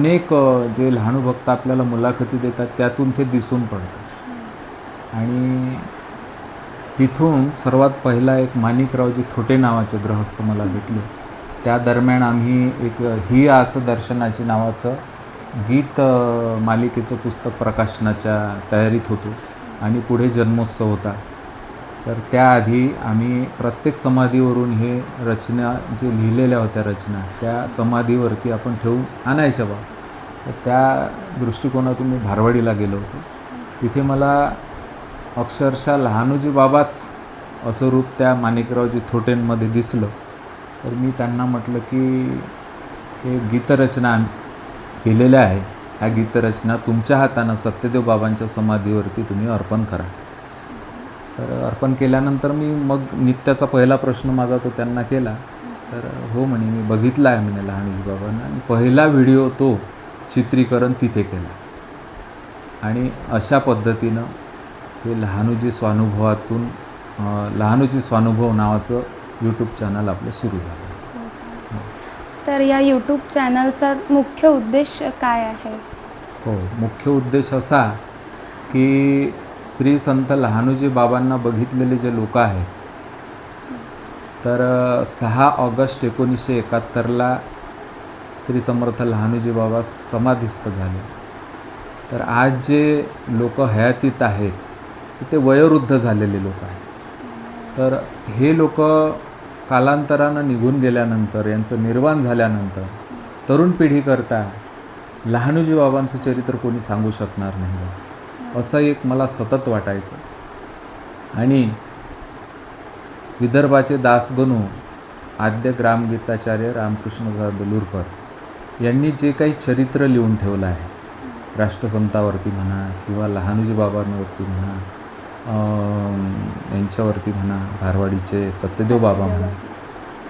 अनेक जे लहानू भक्त आपल्याला मुलाखती देतात त्यातून ते दिसून पडतं. आणि तिथून सर्वात पहिला एक माणिकरावजी थोटे नावाचे ग्रहस्थ मला भेटले. त्या दरम्यान आम्ही एक ही असं दर्शनाची नावाचं गीत मालिकेचं पुस्तक प्रकाशनाच्या तयारीत होतो. आणि पुढे जन्मोत्सव होता. तर त्याआधी आम्ही प्रत्येक समाधीवरून हे रचना जे लिहिलेल्या होत्या रचना त्या समाधीवरती आपण ठेवून आणायच्या बा. तर त्या दृष्टिकोनातून मी भारवाडीला गेलो होतो. तिथे मला अक्षरशः लहानूजी बाबाच असं रूप त्या माणिकरावजी थोटेंमध्ये दिसलं. तर मी त्यांना म्हटलं की हे गीतरचना केलेल्या आहे. ह्या गीतरचना तुमच्या हातानं सत्यदेव बाबांच्या समाधीवरती तुम्ही अर्पण करा. तर अर्पण केल्यानंतर मी मग नित्याचा पहिला प्रश्न माझा तो त्यांना केला. तर हो म्हणे मी बघितला आहे म्हणे लहानूजी बाबांना आणि पहिला व्हिडिओ तो चित्रीकरण तिथे केला. आणि अशा पद्धतीनं हे लहानूजी स्वानुभवातून लहानूजी स्वानुभव नावाचं यूट्यूब चॅनल आपलं सुरू झालं. तर या यूट्यूब चॅनलचा मुख्य उद्देश काय आहे? हो मुख्य उद्देश असा की श्री संत लहानूजी बाबांना बघितलेले जे लोक आहेत तर सहा ऑगस्ट एकोणीसशे एकाहत्तरला श्री समर्थ लहानूजी बाबा समाधिस्थ झाले. तर आज जे लोक हयातीत आहेत तर ते वयोवृद्ध झालेले लोक आहेत. तर हे लोक कालांतरानं निघून गेल्यानंतर यांचं निर्वाण झाल्यानंतर तरुण पिढीकरता लहानूजी बाबांचं चरित्र कोणी सांगू शकणार नाही असं एक मला सतत वाटायचं. आणि विदर्भाचे दासगणू आद्य ग्रामगीताचार्य रामकृष्णदास बेलूरकर यांनी जे काही चरित्र लिहून ठेवलं आहे राष्ट्रसंतावरती म्हणा किंवा लहानूजी बाबांवरती म्हणा यांच्यावरती म्हणा भारवाडीचे सत्यदेव बाबा म्हणा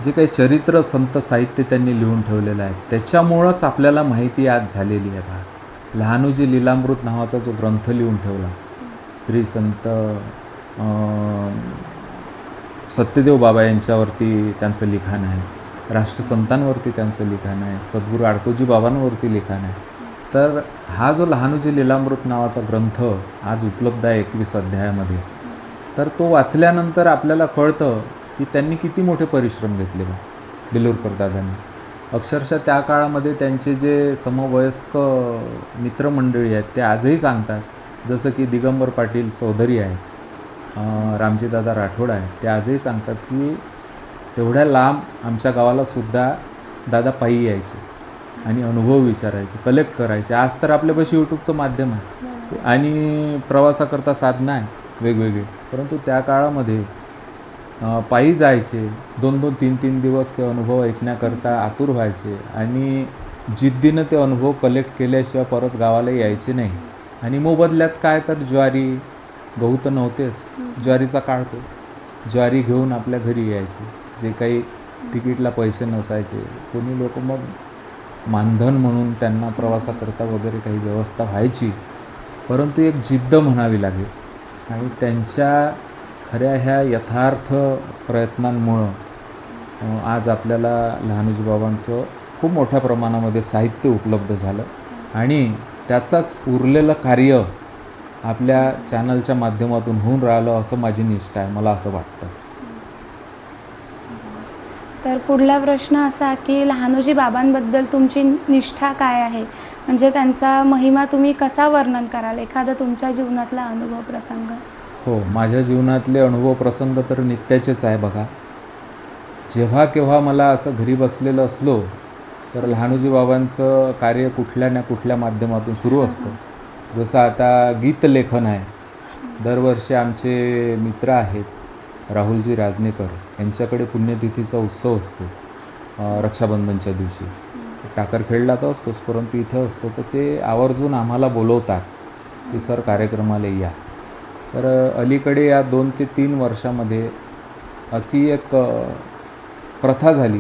जे काही चरित्र संत साहित्य त्यांनी लिहून ठेवलेलं आहे त्याच्यामुळंच आपल्याला माहिती आज झालेली आहे. बा लहानूजी लीलामृत नावाचा जो ग्रंथ लिहून ठेवला श्री संत सत्यदेव बाबा यांच्यावरती त्यांचं लिखाण आहे राष्ट्रसंतांवरती त्यांचं लिखाण आहे सद्गुरू आडकोजी बाबांवरती लिखाण आहे. तर हा जो लहानूजी लीलामृत नावाचा ग्रंथ आज उपलब्ध आहे एकवीस अध्यायामध्ये. तर तो वाचल्यानंतर आपल्याला कळतं की त्यांनी किती मोठे परिश्रम घेतले बा बेलूरकर दादांनी. अक्षरशः त्या काळामध्ये त्यांचे जे समवयस्क मित्रमंडळी आहेत ते आजही सांगतात जसं की दिगंबर पाटील चौधरी आहेत रामजीदादा राठोड आहेत ते आजही सांगतात की तेवढ्या लांब आमच्या गावाला सुद्धा दादा पायी यायचे आणि अनुभव विचारायचे कलेक्ट करायचे. आज तर आपल्यापाशी यूट्यूबचं माध्यम आहे. आणि प्रवासाकरता साधनं आहे वेगवेगळी. परंतु त्या काळामध्ये पायी जायचे. दोन दोन तीन तीन दिवस ते अनुभव ऐकण्याकरता आतुर व्हायचे आणि जिद्दीनं ते अनुभव कलेक्ट केल्याशिवाय परत गावाला यायचे नाही. आणि मोबदल्यात काय तर ज्वारी गहू तर नव्हतेच. ज्वारीचा काळ तो. ज्वारी घेऊन आपल्या घरी यायचे. जे काही तिकीटला पैसे नसायचे. कोणी लोक मग मानधन म्हणून त्यांना प्रवासाकरता वगैरे काही व्यवस्था व्हायची. परंतु एक जिद्द म्हणावी लागेल. आणि त्यांच्या खऱ्या ह्या यथार्थ प्रयत्नांमुळं आज आपल्याला लहानूजी बाबांचं खूप मोठ्या प्रमाणामध्ये साहित्य उपलब्ध झालं. आणि त्याचाच उरलेलं कार्य आपल्या चॅनलच्या माध्यमातून होऊन राहिलं असं माझी निष्ठा आहे मला असं वाटतं. तर पुढला प्रश्न असा की लहानोजी बाबांबद्दल तुमची निष्ठा काय आहे? म्हणजे त्यांचा महिमा तुम्ही कसा वर्णन कराल? एखादा तुमच्या जीवनातला अनुभव प्रसंग? हो माझ्या जीवनातले अनुभव प्रसंग तर नित्याचेच आहे बघा. जेव्हा केव्हा मला असं घरी बसलेलं असलो तर लहानूजी बाबांचं कार्य कुठल्या ना कुठल्या माध्यमातून सुरू असतं. जसं आता गीतलेखन आहे. दरवर्षी आमचे मित्र आहेत राहुलजी राजनेकर यांच्याकडे पुण्यतिथीचा उत्सव असतो रक्षाबंधनच्या दिवशी. टाकरखेडला तर असतोच परंतु इथे असतो तर ते आवर्जून आम्हाला बोलवतात की सर कार्यक्रमाला या. तर अलीकडे या दोन ते तीन वर्षामध्ये अशी एक प्रथा झाली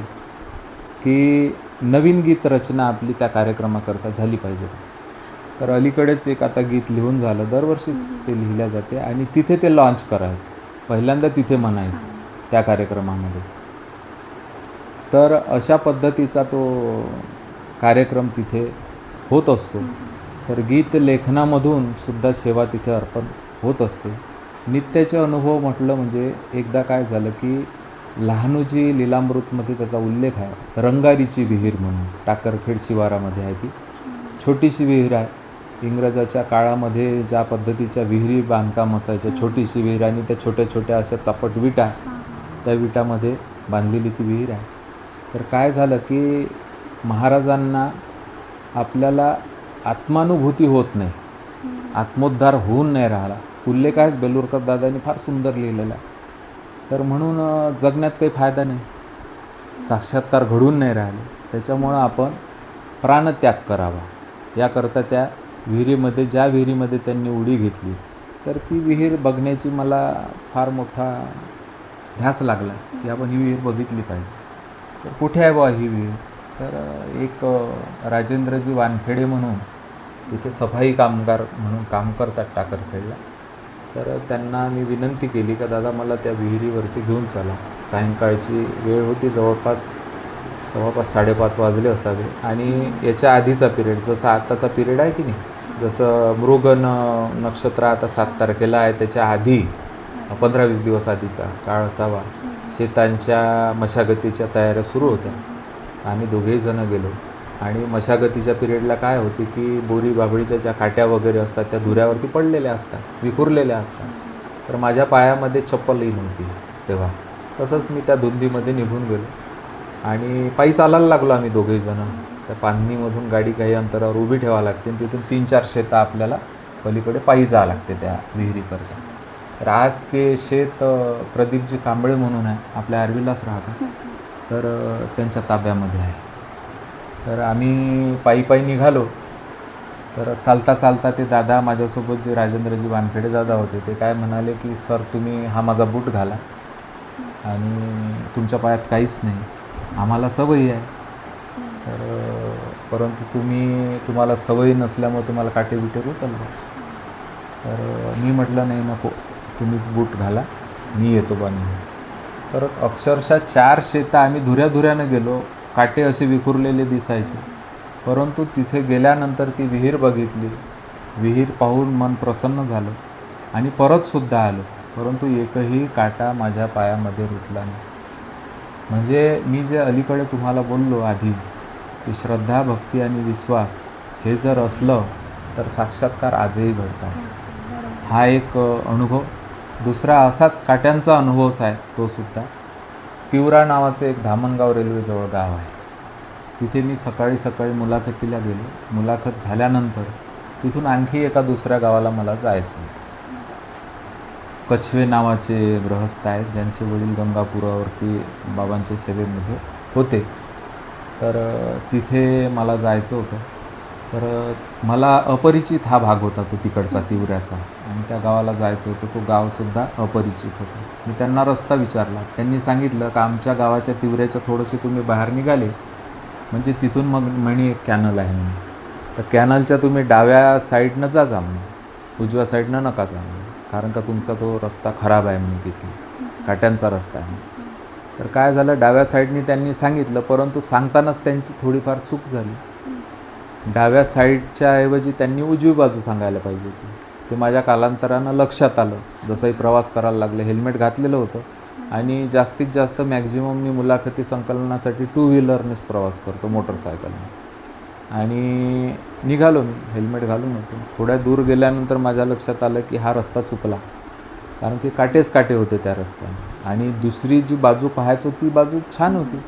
की नवीन गीत रचना आपली त्या कार्यक्रमाकरता झाली पाहिजे. तर अलीकडेच एक आता गीत लिहून झालं. दरवर्षीच ते लिहिल्या जाते आणि तिथे ते लॉन्च करायचं. पहिल्यांदा तिथे म्हणायचं त्या कार्यक्रमामध्ये. तर अशा पद्धतीचा तो कार्यक्रम तिथे होत असतो. तर गीत लेखनामधून सुद्धा सेवा तिथे अर्पण होत असते. नित्याचे अनुभव म्हटलं म्हणजे एकदा काय झालं की लहानूजी लीलामृतमध्ये त्याचा उल्लेख आहे. रंगारीची विहीर म्हणून टाकरखेड शिवारामध्ये आहे ती. छोटीशी विहीर आहे. इंग्रजाच्या काळामध्ये ज्या पद्धतीच्या विहिरी बांधकाम असायच्या छोटीशी विहीर आणि त्या छोट्या छोट्या अशा चापट विटा त्या विटामध्ये बांधलेली ती विहीर आहे. तर काय झालं की महाराजांना आपल्याला आत्मानुभूती होत नाही. आत्मोद्धार होऊन नाही राहिला. उल्लेख आहेच बेलूरकर दादांनी फार सुंदर लिहिलेला आहे. तर म्हणून जगण्यात काही फायदा नाही. साक्षात्कार घडून नाही राहिले. त्याच्यामुळं आपण प्राणत्याग करावा. याकरता त्या विहिरीमध्ये ज्या विहिरीमध्ये त्यांनी उडी घेतली तर ती विहीर बघण्याची मला फार मोठा ध्यास लागला की आपण ही विहीर बघितली पाहिजे. तर कुठे आहे बा ही विहीर? तर एक राजेंद्रजी वानखेडे म्हणून तिथे सफाई कामगार म्हणून काम करतात टाकरखेडला तर त्यांना मी विनंती केली का दादा मला त्या विहिरीवरती घेऊन चला. सायंकाळची वेळ होती जवळपास सव्वापाच साडेपाच वाजले असावे. आणि याच्या आधीचा पिरियड जसा आत्ताचा पिरियड आहे की नाही जसं मृग नक्षत्र आता सात तारखेला आहे त्याच्या आधी पंधरा वीस दिवस आधीचा काळ असावा. शेतांच्या मशागतीच्या तयाऱ्या सुरू होत्या. आम्ही दोघेही जणं गेलो. आणि मशागतीच्या पिरियडला काय होते की बोरी बाबळीच्या ज्या काट्या वगैरे असतात त्या धुऱ्यावरती पडलेल्या असतात विखुरलेल्या असतात. तर माझ्या पायामध्ये चप्पलही नव्हती तेव्हा. तसंच मी त्या धुंदीमध्ये निघून गेलो. आणि पायी चालायला लागलो आम्ही दोघेजणं त्या पाननीमधून गाडी काही अंतरावर उभी ठेवावी लागते आणि तिथून तीन चार शेतं आपल्याला पलीकडे पायी जावं लागते त्या विहिरीकरता. तर आज ते शेत प्रदीपजी कांबळे म्हणून आहे. आपल्या आर्वीलाच राहतात. तर त्यांच्या ताब्यामध्ये आहे. तर आम्ही पायी पायी निघालो. तर चालता चालता ते दादा माझ्यासोबत जे राजेंद्रजी वानखेडे दादा होते ते काय म्हणाले की सर तुम्ही हा माझा बूट घाला आणि तुमच्या पायात काहीच नाही. आम्हाला सवयी आहे. तर परंतु तुम्ही तुम्हाला सवयी नसल्यामुळे तुम्हाला काटे बिटे उचललं तर मी म्हटलं नाही नको तुम्हीच बूट घाला मी येतो बा. तर अक्षरशः चार शेतं आम्ही धुऱ्या धुऱ्यानं गेलो. काटे असे विखुरलेले दिसायचे. परंतु तिथे गेल्यानंतर ती विहीर बघितली. विहीर पाहून मन प्रसन्न झालं आणि परतसुद्धा आलो. परंतु एकही काटा माझ्या पायामध्ये रुतला नाही. म्हणजे मी जे अलीकडे तुम्हाला बोललो आधी की श्रद्धा भक्ती आणि विश्वास हे जर असलं तर साक्षात्कार आजही घडतात. हा एक अनुभव. दुसरा असाच काट्यांचा अनुभवच आहे तो सुद्धा. तिवरा नावाचं एक धामणगाव रेल्वेजवळ गाव आहे. तिथे मी सकाळी सकाळी मुलाखतीला गेलो. मुलाखत झाल्यानंतर तिथून आणखी एका दुसऱ्या गावाला मला जायचं होतं. कछवे नावाचे गृहस्थ आहेत ज्यांचे वडील गंगापुरावरती बाबांच्या सेवेमध्ये होते. तर तिथे मला जायचं होतं. तर मला अपरिचित हा भाग होता तो तिकडचा तिवऱ्याचा. आणि त्या गावाला जायचं होतं तो गावसुद्धा अपरिचित होता. मी त्यांना रस्ता विचारला. त्यांनी सांगितलं का आमच्या गावाच्या तिवऱ्याच्या थोडेसे तुम्ही बाहेर निघाले. म्हणजे तिथून मग म्हणी एक कॅनल आहे म्हणून. तर कॅनलच्या तुम्ही डाव्या साईडनं जा जा म्हणून. उजव्या साईडनं नका जा म्हणून. कारण का तुमचा तो रस्ता खराब आहे म्हणे तिथे. काट्यांचा रस्ता आहे तर काय झालं डाव्या साईडनी त्यांनी सांगितलं परंतु सांगतानाच त्यांची थोडीफार चूक झाली. डाव्या साईडच्या ऐवजी त्यांनी उजवी बाजू सांगायला पाहिजे होती. ते माझ्या कालांतरानं लक्षात आलं. जसंही प्रवास करायला लागलं हेल्मेट घातलेलं होतं. आणि जास्तीत जास्त मॅक्झिमम मी मुलाखती संकलनासाठी टू व्हीलरनेच प्रवास करतो मोटरसायकलने. आणि निघालो मी हेल्मेट घालून होतो. थोड्या दूर गेल्यानंतर माझ्या लक्षात आलं की हा रस्ता चुकला. कारण की काटेच काटे होते त्या रस्त्याने. आणि दुसरी जी बाजू पाहायचो ती बाजू छान होती.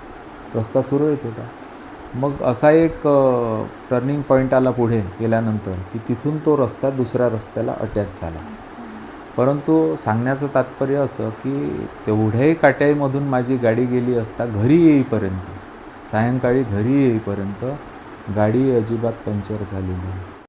रस्ता सुरळीत होता. मग असा एक टर्निंग पॉईंट आला पुढे गेल्यानंतर की तिथून तो रस्ता दुसऱ्या रस्त्याला अटॅच झाला. परंतु सांगण्याचं तात्पर्य असं की तेवढ्याही काट्याईमधून माझी गाडी गेली असता घरी येईपर्यंत सायंकाळी घरी येईपर्यंत गाडी अजिबात पंक्चर झाली नाही.